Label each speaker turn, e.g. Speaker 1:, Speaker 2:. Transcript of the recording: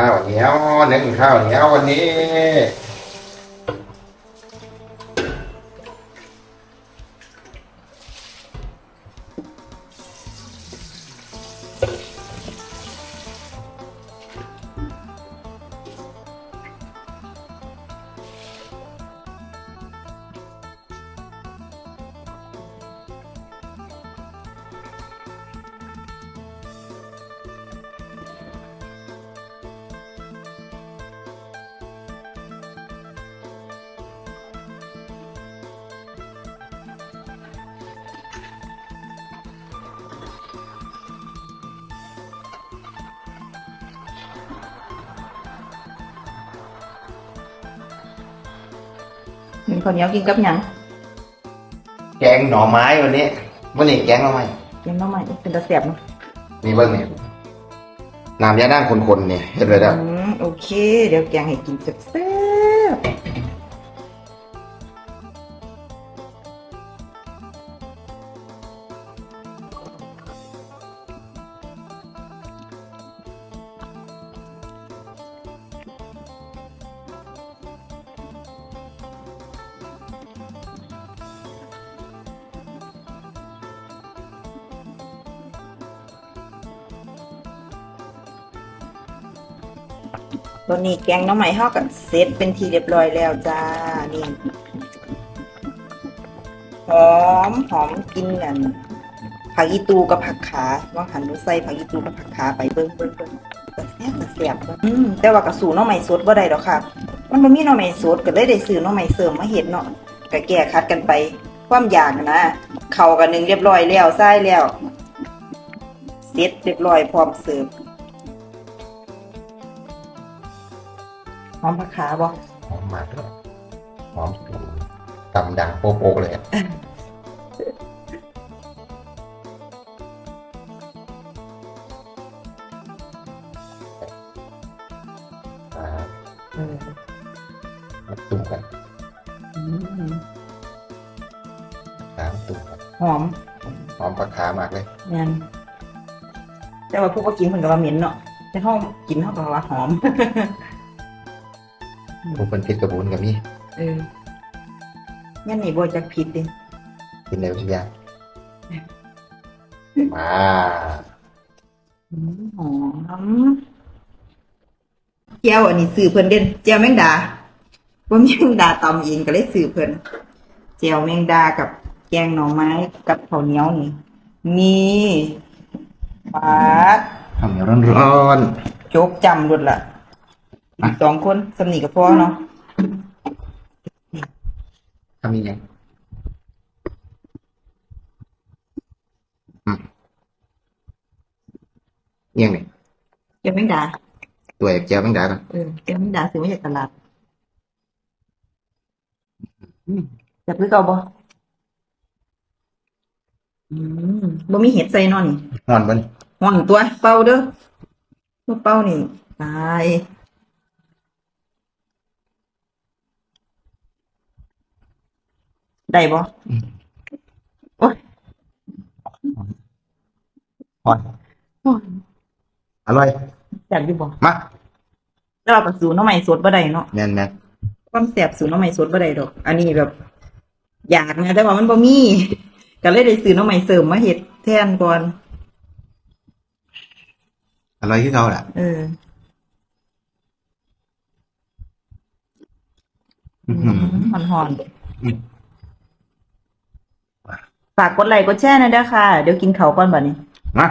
Speaker 1: ข้าวเหนียวนึ่งข้าวเหนียววันนี้
Speaker 2: ข้าวเหนียวกินกับหยัง
Speaker 1: แกงหน่อไม้วันนี้วันนี้แกงหน่อไม้
Speaker 2: กินน้ำมันเป็นตะแสบเนาะ
Speaker 1: นี่เบิ้งเนี่ยน้ำยานั่งคนๆเนี่ยเห็นเลยแล้ว
Speaker 2: อืมโอเค เดี๋ยวแกงให้กินแซ่บๆ ตัวนี้แกงน้ำใหม่เฮากับเซตเป็นทีเรียบร้อยแล้วจ้า นี่ หอมหอมกินกันผักอีตูกับผักขาว่าหันหนูใส่ผักอีตูกับผักขาไปเบิ่งเบิ่งเบิ่งกระแซบกระแซบอืมแต่ว่ากระสูน้องใหม่สดบ่ได้ดอกค่ะ มันบ่มีน้องใหม่สดก็เลยได้ซื้อน้องใหม่เสริมมาเฮ็ดเนาะก็แก้คัดกันไป ความอยากนะ เข้ากันหนึ่งเรียบร้อยแล้วใส่แล้วเสร็จเรียบร้อยพร้อมเสิร์ฟ หอมผักขาบ่
Speaker 1: หอมมากเลยหอมตำดังโป๊กๆเลยอะอ่า
Speaker 2: เออ
Speaker 1: มาตุ่มกัน
Speaker 2: อืม
Speaker 1: ขามาตุ่มกัน
Speaker 2: หอม
Speaker 1: หอมปลาขามากเลย
Speaker 2: แม่นแต่ว่าพวกก็กินเพิ่นก็ว่าเหม็นเนาะแต่ห้องกินเฮาก็ว่าหอม
Speaker 1: ผมเป็นพิษกระบุนกับนี่
Speaker 2: เออแม่นนี่บ่จักผิดเด้
Speaker 1: กินในวิทยามา
Speaker 2: อืมหอมแก้วอันนี้ซื้อเพิ่นเด่นแก้วแมงดาบ่มีแมงดาตำเองก็เลยซื้อเพิ่นแก้วแมงดากับแกงหน่อไม้กับข้าวเหนียวนี่มีปลาด
Speaker 1: ทำเหนียวร้อน
Speaker 2: โจกจำรุดละอีก สองคนสำนีกับพ่อเนาะ
Speaker 1: ๆทำยังอืมยังไง
Speaker 2: แกงแมงดา
Speaker 1: ตัวเอกเจียวแมงดาก่อน
Speaker 2: เออแกงแมงดาซื้อมาจากตลาดจับหรือเก่าบ่อืมบ่มีเห็ดใส่เนอนนี่
Speaker 1: นอนบน
Speaker 2: ห่วงตัวเป่าเด้อบ่เป่านี่ตาย ได้บ่โอ้ย
Speaker 1: หอน
Speaker 2: โอ้ย
Speaker 1: อร่อย
Speaker 2: จับอยู่บ่
Speaker 1: มา
Speaker 2: แล้วเราก็สูน้องใหม่สดบ่ได้เนาะ
Speaker 1: แม่นแม่น
Speaker 2: ความแสบสูน้องใหม่สดบ่ได้ดอก อันนี้แบบ อยากนะแต่ว่ามันบ่มี ก็เลยได้ซื้อน้องใหม่เสริมมาเฮ็ดแทนก่อน
Speaker 1: อร่อยที่เขาแหละ
Speaker 2: เออ
Speaker 1: อื้อหือ
Speaker 2: หอนหอน
Speaker 1: อืม
Speaker 2: ฝากกดไลค์กดแชร์หนะเด้อค่ะ เดี๋ยวกินเขาวก่อนบัดนี้
Speaker 1: มา